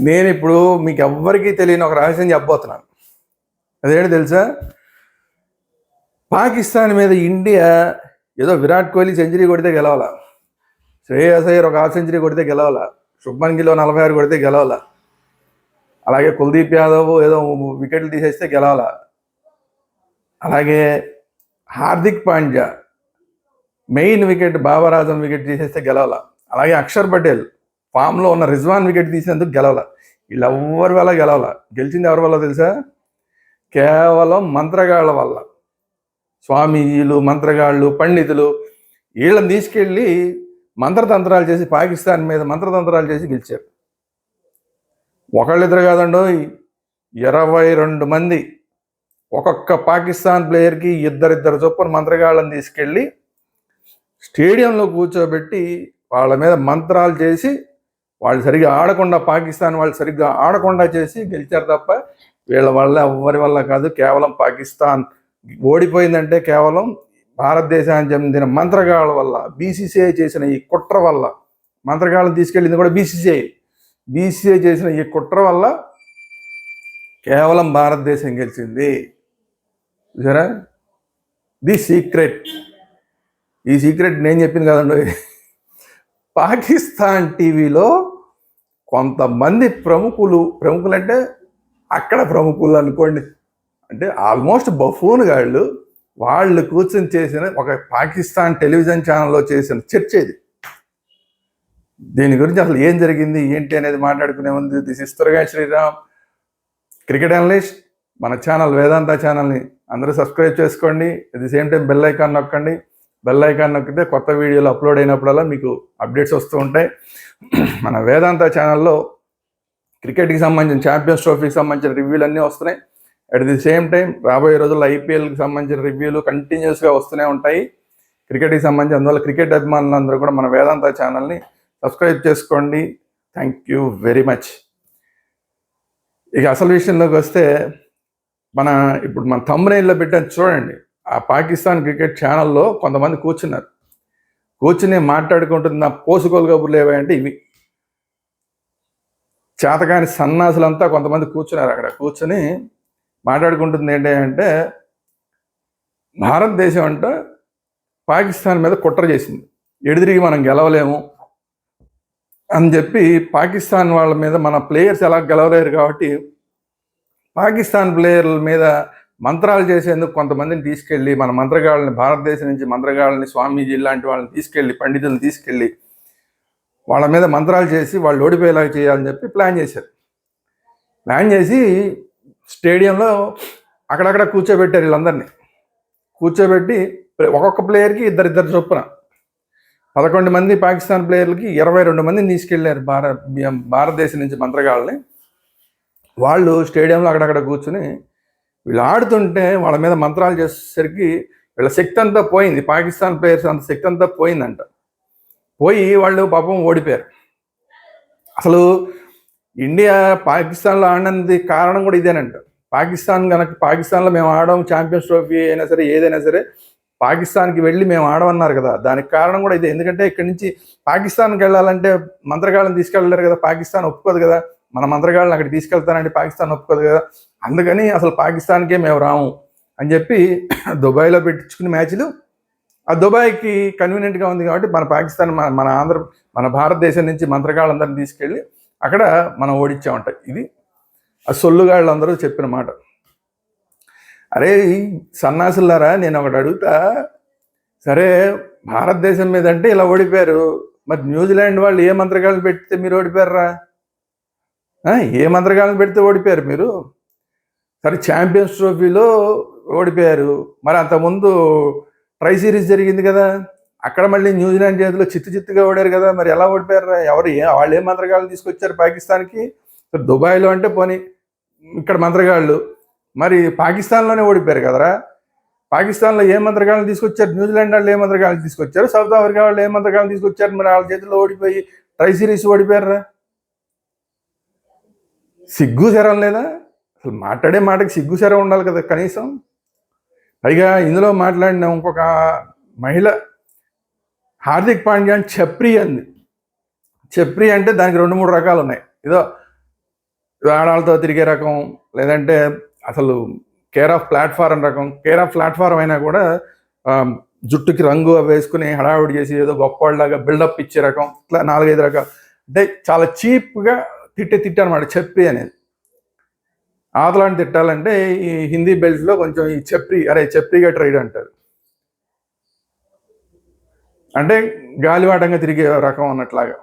నేను ఇప్పుడు మీకు ఎవ్వరికీ తెలియని ఒక రహస్యం చెప్పబోతున్నాను. అదేంటి తెలుసా? పాకిస్తాన్ మీద ఇండియా ఏదో విరాట్ కోహ్లీ సెంచరీ కొడితే గెలవాల? శ్రేయస్ అయ్యర్ ఒక హాఫ్ సెంచరీ కొడితే గెలవాల? శుభ్మన్ గిల్ నలభై ఆరు కొడితే గెలవాల? అలాగే కుల్దీప్ యాదవ్ ఏదో వికెట్లు తీసేస్తే గెలవాల? అలాగే Hardik Pandya main wicket Babar Azam wicket తీసేస్తే గెలవాల? అలాగే అక్షర్ పటేల్ ఫామ్లో ఉన్న రిజ్వాన్ వికెట్ తీసినందుకు గెలవాల. వీళ్ళెవ్వరి వల్ల గెలవాల? గెలిచింది ఎవరి వల్ల తెలుసా? కేవలం మంత్రగాళ్ళ వల్ల. స్వామీజీలు మంత్రగాళ్ళు పండితులు వీళ్ళని తీసుకెళ్ళి మంత్రతంత్రాలు చేసి పాకిస్తాన్ మీద మంత్రతంత్రాలు చేసి గెలిచారు. ఒకళ్ళిద్దరు కాదండో ఇరవై రెండు మంది ఒక్కొక్క పాకిస్తాన్ ప్లేయర్కి ఇద్దరిద్దరు చొప్పున మంత్రగాళ్ళని తీసుకెళ్ళి స్టేడియంలో కూర్చోబెట్టి వాళ్ళ మీద మంత్రాలు చేసి వాళ్ళు సరిగ్గా ఆడకుండా పాకిస్తాన్ వాళ్ళు సరిగ్గా ఆడకుండా చేసి గెలిచారు తప్ప వీళ్ళ వల్ల ఎవరి వల్ల కాదు. కేవలం పాకిస్తాన్ ఓడిపోయిందంటే కేవలం భారతదేశానికి చెందిన మంత్రగాళ్ళ వల్ల బీసీసీఐ చేసిన ఈ కుట్ర వల్ల మంత్రగాళ్ళని తీసుకెళ్ళింది కూడా బీసీసీఐ. బీసీసీఐ చేసిన ఈ కుట్ర వల్ల కేవలం భారతదేశం గెలిచింది. చూసారా? The secret. ఈ సీక్రెట్ నేను చెప్పింది కదండి. పాకిస్తాన్ టీవీలో కొంతమంది ప్రముఖులు ప్రముఖులు అంటే అక్కడ ప్రముఖులు అనుకోండి. అంటే ఆల్మోస్ట్ బఫూన్ గాళ్ళు వాళ్ళు కూర్చొని చేసిన ఒక పాకిస్తాన్ టెలివిజన్ ఛానల్లో చేసిన చర్చ ఇది. దీని గురించి అసలు ఏం జరిగింది ఏంటి అనేది మాట్లాడుకునే ఉంది దిస్ ఇస్తురగా శ్రీరామ్. క్రికెట్ అనలిస్ట్ మన ఛానల్ వేదాంత ఛానల్ని అందరూ సబ్స్క్రైబ్ చేసుకోండి. At the same time bell icon నొక్కండి. బెల్ ఐకాన్ నొక్కితే కొత్త వీడియోలు అప్లోడ్ అయినప్పుడల్లా మీకు అప్డేట్స్ వస్తూ ఉంటాయి. మన వేదాంత ఛానల్లో క్రికెట్కి సంబంధించిన ఛాంపియన్స్ ట్రోఫీకి సంబంధించిన రివ్యూలు అన్నీ వస్తున్నాయి. అట్ ది సేమ్ టైం రాబోయే రోజుల్లో ఐపీఎల్కి సంబంధించిన రివ్యూలు కంటిన్యూస్గా వస్తూనే ఉంటాయి. క్రికెట్కి సంబంధించి అందువల్ల క్రికెట్ అభిమానులందరూ కూడా మన వేదాంత ఛానల్ని సబ్స్క్రైబ్ చేసుకోండి. Thank you very much. ఇక అసలు విషయంలోకి వస్తే మన ఇప్పుడు మన తమ్మునైల్లో పెట్టాను చూడండి. ఆ పాకిస్తాన్ క్రికెట్ ఛానల్లో కొంతమంది కూర్చున్నారు. కూర్చుని మాట్లాడుకుంటున్న పోసుకోలు కబుర్లు ఏవంటే ఇవి. చేతకాని సన్నాసులంతా కొంతమంది కూర్చున్నారు అక్కడ. కూర్చొని మాట్లాడుకుంటుంది ఏంటి అంటే భారతదేశం అంట పాకిస్తాన్ మీద కుట్ర చేసింది. ఎడిదిరిగి మనం గెలవలేము అని చెప్పి పాకిస్తాన్ వాళ్ళ మీద మన ప్లేయర్స్ ఎలా గెలవలేరు కాబట్టి పాకిస్తాన్ ప్లేయర్ల మీద మంత్రాలు చేసేందుకు కొంతమందిని తీసుకెళ్ళి మన మంత్రగాళ్ళని భారతదేశం నుంచి మంత్రగాళ్ళని స్వామీజీ లాంటి వాళ్ళని తీసుకెళ్ళి పండితులను తీసుకెళ్ళి వాళ్ళ మీద మంత్రాలు చేసి వాళ్ళు ఓడిపోయేలాగా చేయాలని చెప్పి ప్లాన్ చేశారు. ప్లాన్ చేసి స్టేడియంలో అక్కడక్కడ కూర్చోబెట్టారు వీళ్ళందరినీ. కూర్చోబెట్టి ఒక్కొక్క ప్లేయర్కి ఇద్దరిద్దరు చొప్పున పదకొండు మంది పాకిస్తాన్ ప్లేయర్లకి ఇరవై రెండు మందిని తీసుకెళ్ళారు భారత భారతదేశం నుంచి మంత్రగాళ్ళని. వాళ్ళు స్టేడియంలో అక్కడక్కడ కూర్చుని వీళ్ళు ఆడుతుంటే వాళ్ళ మీద మంత్రాలు చేసేసరికి వీళ్ళ శక్తి అంతా పోయింది. పాకిస్తాన్ ప్లేయర్స్ అంత శక్తి అంతా పోయిందంట. పోయి వాళ్ళు పాపం ఓడిపోయారు. అసలు ఇండియా పాకిస్తాన్లో ఆడినంది కారణం కూడా ఇదేనంట. పాకిస్తాన్ కనుక పాకిస్తాన్లో మేము ఆడడం ఛాంపియన్స్ ట్రోఫీ అయినా సరే ఏదైనా సరే పాకిస్తాన్కి వెళ్ళి మేము ఆడమన్నారు కదా. దానికి కారణం కూడా ఇదే. ఎందుకంటే ఇక్కడి నుంచి పాకిస్తాన్కి వెళ్ళాలంటే మంత్రగాళ్ళని తీసుకెళ్ళలేరు కదా. పాకిస్తాన్ ఒప్పుకోదు కదా. మన మంత్రగాళ్ళని అక్కడ తీసుకెళ్తానంటే పాకిస్తాన్ ఒప్పుకోదు కదా. అందుకని అసలు పాకిస్తాన్కే మేము రాము అని చెప్పి దుబాయ్లో పెట్టించుకునే మ్యాచ్లు. ఆ దుబాయ్కి కన్వీనియంట్గా ఉంది కాబట్టి మన పాకిస్తాన్ మన మన ఆంధ్ర మన భారతదేశం నుంచి మంత్రగాళ్ళందరినీ తీసుకెళ్ళి అక్కడ మనం ఓడించామంట ఇది ఆ సొల్లుగాళ్ళందరూ చెప్పిన మాట. అరే సన్నాసులారా నేను ఒకటి అడుగుతా. సరే భారతదేశం మీద అంటే ఇలా ఓడిపోయారు. మరి న్యూజిలాండ్ వాళ్ళు ఏ మంత్రగాళ్ళు పెడితే మీరు ఓడిపోయారా? ఏ మంత్రగాలను పెడితే ఓడిపోయారు మీరు? సరే ఛాంపియన్స్ ట్రోఫీలో ఓడిపోయారు. మరి అంతకుముందు ట్రై సిరీస్ జరిగింది కదా. అక్కడ మళ్ళీ న్యూజిలాండ్ చేతిలో చిత్తు చిత్తుగా ఓడారు కదా. మరి ఎలా ఓడిపోయారు? ఎవరు ఏ వాళ్ళు ఏ మంత్రగాళ్ళు తీసుకొచ్చారు పాకిస్తాన్కి? దుబాయ్లో అంటే పోనీ ఇక్కడ మంత్రగాళ్ళు. మరి పాకిస్తాన్లోనే ఓడిపోయారు కదరా. పాకిస్తాన్లో ఏ మంత్రగాళ్ళు తీసుకొచ్చారు? న్యూజిలాండ్ వాళ్ళు ఏ మంత్రగాళ్ళు తీసుకొచ్చారు? సౌత్ ఆఫ్రికా వాళ్ళు ఏ మంత్రగాళ్ళు తీసుకొచ్చారు? మరి వాళ్ళ చేతిలో ఓడిపోయి ట్రై సిరీస్ ఓడిపోయారా? సిగ్గు శరం లేదా? అసలు మాట్లాడే మాటకి సిగ్గు శరం ఉండాలి కదా కనీసం. పైగా ఇందులో మాట్లాడిన ఇంకొక మహిళ హార్దిక్ పాండ్యా అని చప్రి అంది. చప్రి అంటే దానికి రెండు మూడు రకాలు ఉన్నాయి. ఏదో ఆడాలతో తిరిగే రకం లేదంటే అసలు కేర్ ఆఫ్ ప్లాట్ఫారం రకం. కేర్ ఆఫ్ ప్లాట్ఫారం అయినా కూడా జుట్టుకి రంగు అవి వేసుకుని హడావిడి చేసి ఏదో గొప్పవాళ్ళలాగా బిల్డప్ ఇచ్చే రకం. ఇట్లా నాలుగైదు రకాలు. అంటే చాలా చీప్గా తిట్టే తిట్టు అనమాట చెప్పి అనేది. ఆతలాంటి తిట్టాలంటే ఈ హిందీ బెల్ట్లో కొంచెం ఈ చెప్పి అరే చెప్పిగా ట్రైడ్ అంటారు. అంటే గాలివాటంగా తిరిగే రకం అన్నట్లాగా.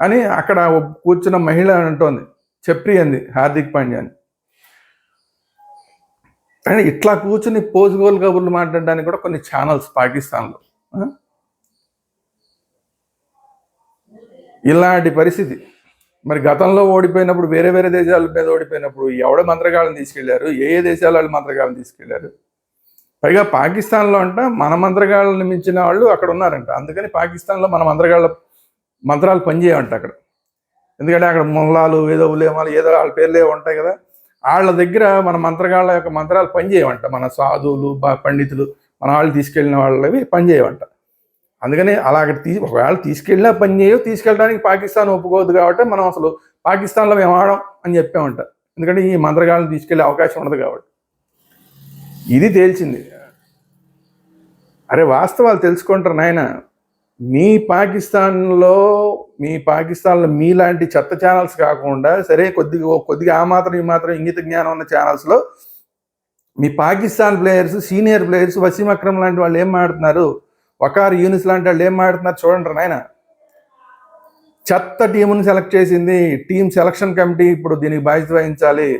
అని అక్కడ కూర్చున్న మహిళ అంటోంది చెప్పి అంది హార్దిక్ పాండ్యా అని కానీ ఇట్లా కూర్చుని పోజుగోలు కబుర్లు మాట్లాడడానికి కూడా కొన్ని ఛానల్స్ పాకిస్తాన్లో. ఇలాంటి పరిస్థితి. మరి గతంలో ఓడిపోయినప్పుడు వేరే వేరే దేశాల మీద ఓడిపోయినప్పుడు ఎవడ మంత్రగాళ్ళని తీసుకెళ్ళారు? ఏ ఏ దేశాల వాళ్ళు మంత్రగాళ్ళని తీసుకెళ్ళారు? పైగా పాకిస్తాన్లో అంట మన మంత్రగాళ్ళని మించిన వాళ్ళు అక్కడ ఉన్నారంట. అందుకని పాకిస్తాన్లో మన మంత్రగాళ్ళ మంత్రాలు పనిచేయమంట అక్కడ. ఎందుకంటే అక్కడ మొల్లాలు ఏదో ఉలేమాలు ఏదో వాళ్ళ పేర్లు ఏవో ఉంటాయి కదా. వాళ్ళ దగ్గర మన మంత్రగాళ్ళ యొక్క మంత్రాలు పనిచేయమంట మన సాధువులు పండితులు మన వాళ్ళు తీసుకెళ్ళిన వాళ్ళవి పనిచేయమంట అందుకని అలా అక్కడ తీ ఒకవేళ తీసుకెళ్ళినా పని చేయవు తీసుకెళ్ళడానికి పాకిస్తాన్ ఒప్పుకోవద్దు కాబట్టి మనం అసలు పాకిస్తాన్లో మేము ఆడం అని చెప్పామంట. ఎందుకంటే ఈ మంత్రగాళ్ళని తీసుకెళ్ళే అవకాశం ఉండదు కాబట్టి. ఇది తేల్చింది. అరే వాస్తవాలు తెలుసుకుంటారు నాయన. మీ పాకిస్తాన్లో మీ పాకిస్తాన్లో మీలాంటి చెత్త ఛానల్స్ కాకుండా సరే కొద్దిగా కొద్దిగా ఆ మాత్రం ఈ మాత్రం ఇంగిత జ్ఞానం ఉన్న ఛానల్స్లో మీ Pakistan players senior players Wasim Akram లాంటి వాళ్ళు ఏం ఆడుతున్నారు వకారు యూనిస్ లాంటి వాళ్ళు ఏం మాట్లాడుతున్నారు చూడండి నాయన. చెత్త టీముని సెలెక్ట్ చేసింది టీం సెలక్షన్ కమిటీ ఇప్పుడు దీనికి బాధ్యత వహించాలి.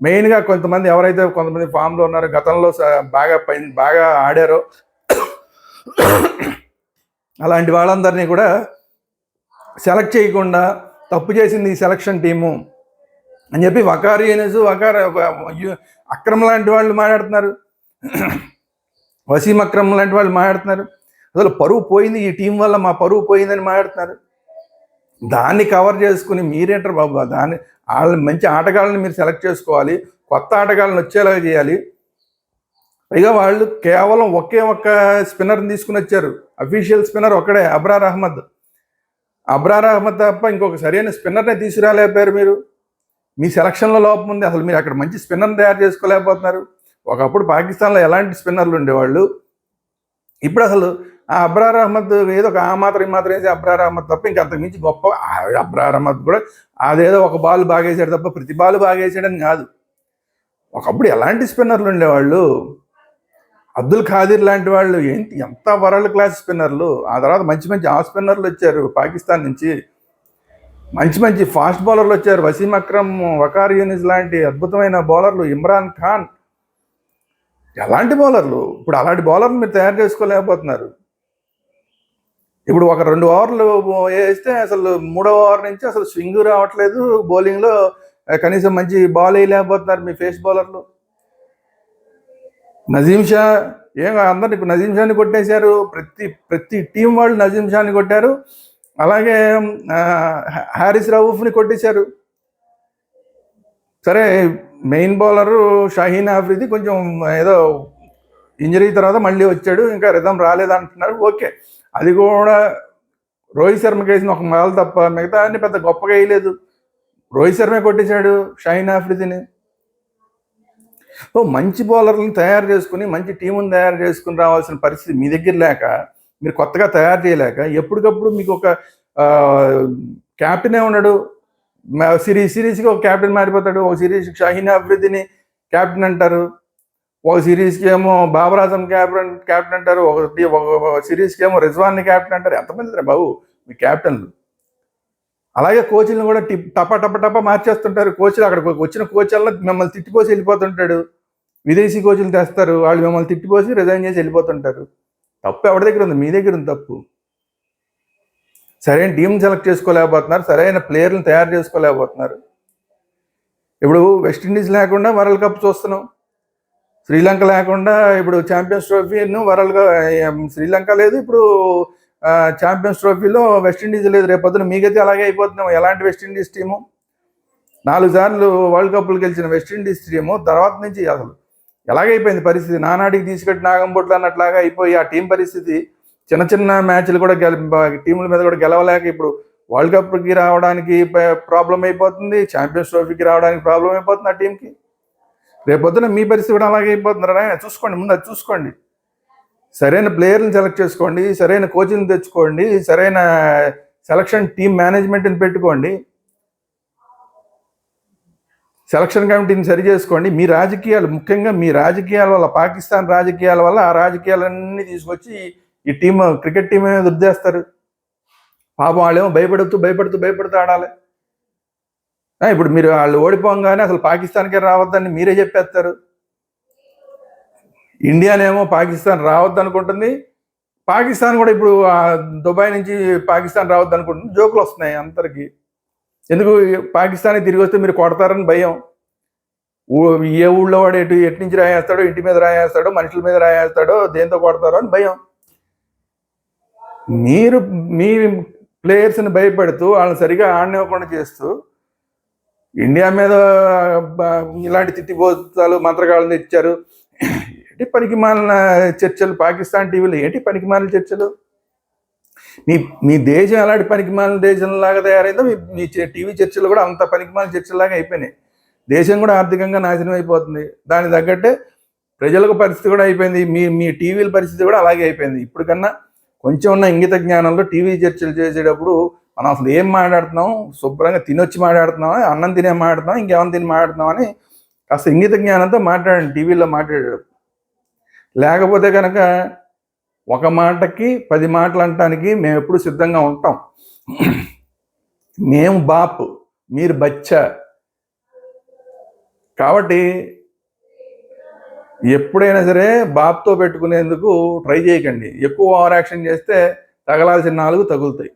మెయిన్గా కొంతమంది ఎవరైతే కొంతమంది ఫామ్లో ఉన్నారో గతంలో బాగా పై బాగా ఆడారో అలాంటి వాళ్ళందరినీ కూడా సెలెక్ట్ చేయకుండా తప్పు చేసింది ఈ సెలక్షన్ టీము అని చెప్పి వకారు యూనిస్ వకార్ అక్రమ్ లాంటి వాళ్ళు మాట్లాడుతున్నారు. వసీం అక్రమ్ లాంటి వాళ్ళు మాట్లాడుతున్నారు. అసలు పరువు పోయింది ఈ టీం వల్ల మా పరువు పోయిందని మాట్లాడుతున్నారు. దాన్ని కవర్ చేసుకుని మీరేంటారు బాబు? దాన్ని వాళ్ళని మంచి ఆటగాళ్ళని మీరు సెలెక్ట్ చేసుకోవాలి కొత్త ఆటగాళ్ళని వచ్చేలాగా చేయాలి. పైగా వాళ్ళు కేవలం ఒకే ఒక్క స్పిన్నర్ని తీసుకుని వచ్చారు. అఫీషియల్ స్పిన్నర్ ఒకడే అబ్రార్ అహ్మద్. అబ్రార్ అహ్మద్ తప్ప ఇంకొక సరైన స్పిన్నర్నే తీసుకురాలేకపోయారు మీరు. మీ సెలక్షన్లో లోపం ఉంది. అసలు మీరు అక్కడ మంచి స్పిన్నర్ని తయారు చేసుకోలేకపోతున్నారు. ఒకప్పుడు పాకిస్తాన్లో ఎలాంటి స్పిన్నర్లు ఉండేవాళ్ళు? ఇప్పుడు అసలు ఆ అబ్రార్ అహ్మద్ ఏదో ఒక ఆ మాత్రం ఈ మాత్రం వేసి అబ్రార్ అహ్మద్ తప్ప ఇంకా అంతకు మించి గొప్ప ఆ అబ్రార్ అహ్మద్ కూడా అదేదో ఒక బాల్ బాగేసాడు తప్ప ప్రతి బాల్ బాగేసాడని కాదు. ఒకప్పుడు ఎలాంటి స్పిన్నర్లు ఉండేవాళ్ళు? అబ్దుల్ ఖాదిర్ లాంటి వాళ్ళు ఏంటి ఎంత వరల్డ్ క్లాస్ స్పిన్నర్లు? ఆ తర్వాత మంచి మంచి ఆఫ్ స్పిన్నర్లు వచ్చారు పాకిస్తాన్ నుంచి. మంచి మంచి ఫాస్ట్ బౌలర్లు వచ్చారు. వసీం అక్రమ్ వకార్ యూనిస్ లాంటి అద్భుతమైన బౌలర్లు ఇమ్రాన్ ఖాన్. ఎలాంటి బౌలర్లు? ఇప్పుడు అలాంటి బౌలర్లు మీరు తయారు చేసుకోలేకపోతున్నారు. ఇప్పుడు ఒక రెండు ఓవర్లు వేస్తే అసలు మూడో ఓవర్ నుంచి అసలు స్వింగ్ రావట్లేదు. బౌలింగ్లో కనీసం మంచి బాల్ వేయలేకపోతున్నారు మీ ఫేస్ బౌలర్లు నజీం షా ఏం అందరు ఇప్పుడు నజీం షాని కొట్టేశారు. ప్రతి ప్రతి టీం వాళ్ళు నజీం షాని కొట్టారు. అలాగే హారిస్ రవూఫ్ని కొట్టేశారు. సరే మెయిన్ బౌలరు షాహీన్ ఆఫ్రిది కొంచెం ఏదో ఇంజరీ తర్వాత మళ్ళీ వచ్చాడు. ఇంకా రిధం రాలేదంటున్నారు. ఓకే. అది కూడా రోహిత్ శర్మకి వేసిన ఒక మొదలు తప్ప మిగతా అన్ని పెద్ద గొప్పగా వేయలేదు. రోహిత్ శర్మే కొట్టేశాడు షైన్ ఆఫ్రిదిని. ఓ మంచి బౌలర్లను తయారు చేసుకుని మంచి టీముని తయారు చేసుకుని రావాల్సిన పరిస్థితి మీ దగ్గర లేక మీరు కొత్తగా తయారు చేయలేక ఎప్పటికప్పుడు మీకు ఒక క్యాప్టెనే ఉన్నాడు సిరీస్ సిరీస్కి ఒక క్యాప్టెన్ మారిపోతాడు ఒక సిరీస్ షాహీన్ అభివృద్ధిని క్యాప్టెన్ అంటారు. ఒక సిరీస్కి ఏమో బాబరాజం క్యాప్టెన్ క్యాప్టెన్ అంటారు ఒక ఒక సిరీస్కి ఏమో రిజ్వాన్ని క్యాప్టెన్ అంటారు. ఎంతమంది రా బాబు? మీ క్యాప్టెన్లు అలాగే కోచ్లను కూడా టిప్ టప టప టప మార్చేస్తుంటారు. కోచ్లు అక్కడికి వచ్చిన కోచ్ల్లో మిమ్మల్ని తిట్టిపోసి వెళ్ళిపోతుంటాడు. విదేశీ కోచ్లు తెస్తారు. వాళ్ళు మిమ్మల్ని తిట్టిపోసి రిజైన్ చేసి వెళ్ళిపోతుంటారు. తప్పు ఎవరి దగ్గర ఉంది? మీ దగ్గర ఉంది తప్పు. సరైన టీం సెలెక్ట్ చేసుకోలేకపోతున్నారు. సరైన ప్లేయర్లను తయారు చేసుకోలేకపోతున్నారు. ఇప్పుడు వెస్టిండీస్ లేకుండా వరల్డ్ కప్ చూస్తున్నాం. శ్రీలంక లేకుండా ఇప్పుడు ఛాంపియన్స్ ట్రోఫీను వరల్డ్గా శ్రీలంక లేదు ఇప్పుడు ఛాంపియన్స్ ట్రోఫీలో వెస్టిండీస్ లేదు. రేపు పొద్దున మీకైతే అలాగే అయిపోతున్నాం ఎలాంటి వెస్టిండీస్ టీము నాలుగు సార్లు వరల్డ్ కప్లు గెలిచిన వెస్టిండీస్ టీము తర్వాత నుంచి అసలు ఎలాగైపోయింది పరిస్థితి. నానాటికి తీసుకెట్టి నాగంబొట్లు అన్నట్లాగా అయిపోయి ఆ టీం పరిస్థితి. చిన్న చిన్న మ్యాచ్లు కూడా గెల టీముల మీద కూడా గెలవలేక ఇప్పుడు వరల్డ్ కప్కి రావడానికి ప్రాబ్లం అయిపోతుంది. ఛాంపియన్స్ ట్రోఫీకి రావడానికి ప్రాబ్లం అయిపోతుంది ఆ టీంకి రేపొద్దున మీ పరిస్థితి కూడా అలాగే అయిపోతుందిరా చూసుకోండి ముందు అది చూసుకోండి. సరైన ప్లేయర్ని సెలెక్ట్ చేసుకోండి సరైన కోచింగ్ తెచ్చుకోండి సరైన సెలక్షన్ టీం మేనేజ్మెంట్ని పెట్టుకోండి. సెలక్షన్ కమిటీని సరి చేసుకోండి. మీ రాజకీయాలు ముఖ్యంగా మీ రాజకీయాల వల్ల పాకిస్తాన్ రాజకీయాల వల్ల ఆ రాజకీయాలన్నీ తీసుకొచ్చి ఈ టీం క్రికెట్ టీం మీద రుద్దేస్తారు. పాపం వాళ్ళేమో భయపడుతూ భయపడుతూ భయపడుతూ ఆడాలి. ఇప్పుడు మీరు వాళ్ళు ఓడిపోగానే అసలు పాకిస్తాన్కే రావద్దని మీరే చెప్పేస్తారు. ఇండియానేమో పాకిస్తాన్ రావద్దు అనుకుంటుంది పాకిస్తాన్ కూడా ఇప్పుడు దుబాయ్ నుంచి పాకిస్తాన్ రావద్దు అనుకుంటుంది జోకులు వస్తున్నాయి అందరికి. ఎందుకు? పాకిస్తాన్ తిరిగి వస్తే మీరు కొడతారని భయం. ఏ ఊళ్ళో వాడు ఎటు ఎటు నుంచి రాయేస్తాడో ఇంటి మీద రాయేస్తాడో మనుషుల మీద రాయేస్తాడో దేంతో కొడతారో అని భయం. మీరు మీ ప్లేయర్స్ని భయపెడుతూ వాళ్ళని సరిగా ఆడనివ్వకుండా చేస్తూ ఇండియా మీద ఇలాంటి తిట్టిపోతాలు మంత్రగాళ్ళని తెచ్చారు ఏంటి పనికిమాలిన చర్చలు? పాకిస్తాన్ టీవీలో ఏంటి పనికిమాలిన చర్చలు? మీ మీ దేశం ఎలాంటి పనికిమాలిన దేశంలాగా తయారైందో మీ మీ టీవీ చర్చలు కూడా అంత పనికిమాలిన చర్చలాగా అయిపోయినాయి. దేశం కూడా ఆర్థికంగా నాశనం అయిపోతుంది. దానికి తగ్గట్టే ప్రజలకు పరిస్థితి కూడా అయిపోయింది. మీ మీ టీవీల పరిస్థితి కూడా అలాగే అయిపోయింది. ఇప్పుడు కన్నా కొంచెం ఉన్న ఇంగిత జ్ఞానంలో టీవీ చర్చలు చేసేటప్పుడు మనం అసలు ఏం మాట్లాడుతున్నాం? శుభ్రంగా తినొచ్చి మాట్లాడుతున్నాం అన్నం తినే మాట్లాడుతున్నాం ఇంకేమన్నా తిని మాట్లాడుతున్నాం అని కాస్త ఇంగిత జ్ఞానంతో మాట్లాడండి టీవీలో మాట్లాడాడు లేకపోతే కనుక ఒక మాటకి పది మాటలు అనటానికి మేము ఎప్పుడు సిద్ధంగా ఉంటాం. మేము బాప్ మీరు బచ్చ. కాబట్టి ఎప్పుడైనా సరే బాప్తో పెట్టుకునేందుకు ట్రై చేయకండి. ఎక్కువ ఓవర్ యాక్షన్ చేస్తే తగలాల్సిన నాలుగు తగులుతాయి.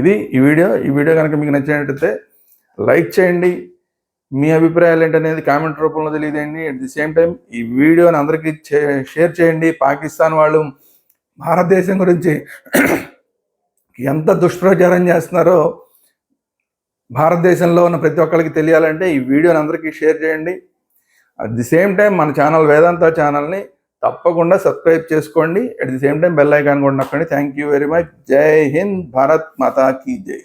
ఇది ఈ వీడియో. ఈ వీడియో కనుక మీకు నచ్చినట్టయితే లైక్ చేయండి. మీ అభిప్రాయాలు ఏంటనేది కామెంట్ రూపంలో తెలియజేయండి. అట్ ది సేమ్ టైం ఈ వీడియోని అందరికీ షేర్ చేయండి. పాకిస్తాన్ వాళ్ళు భారతదేశం గురించి ఎంత దుష్ప్రచారం చేస్తున్నారో భారతదేశంలో ఉన్న ప్రతి ఒక్కరికి తెలియాలంటే ఈ వీడియోని అందరికీ షేర్ చేయండి. అట్ ది సేమ్ టైం మన ఛానల్ వేదాంత ఛానల్ని తప్పకుండా సబ్స్క్రైబ్ చేసుకోండి. At the same time bell icon కూడా నొక్కండి. థ్యాంక్ యూ వెరీ మచ్ జై హింద్ భారత్ మాతా కీ జై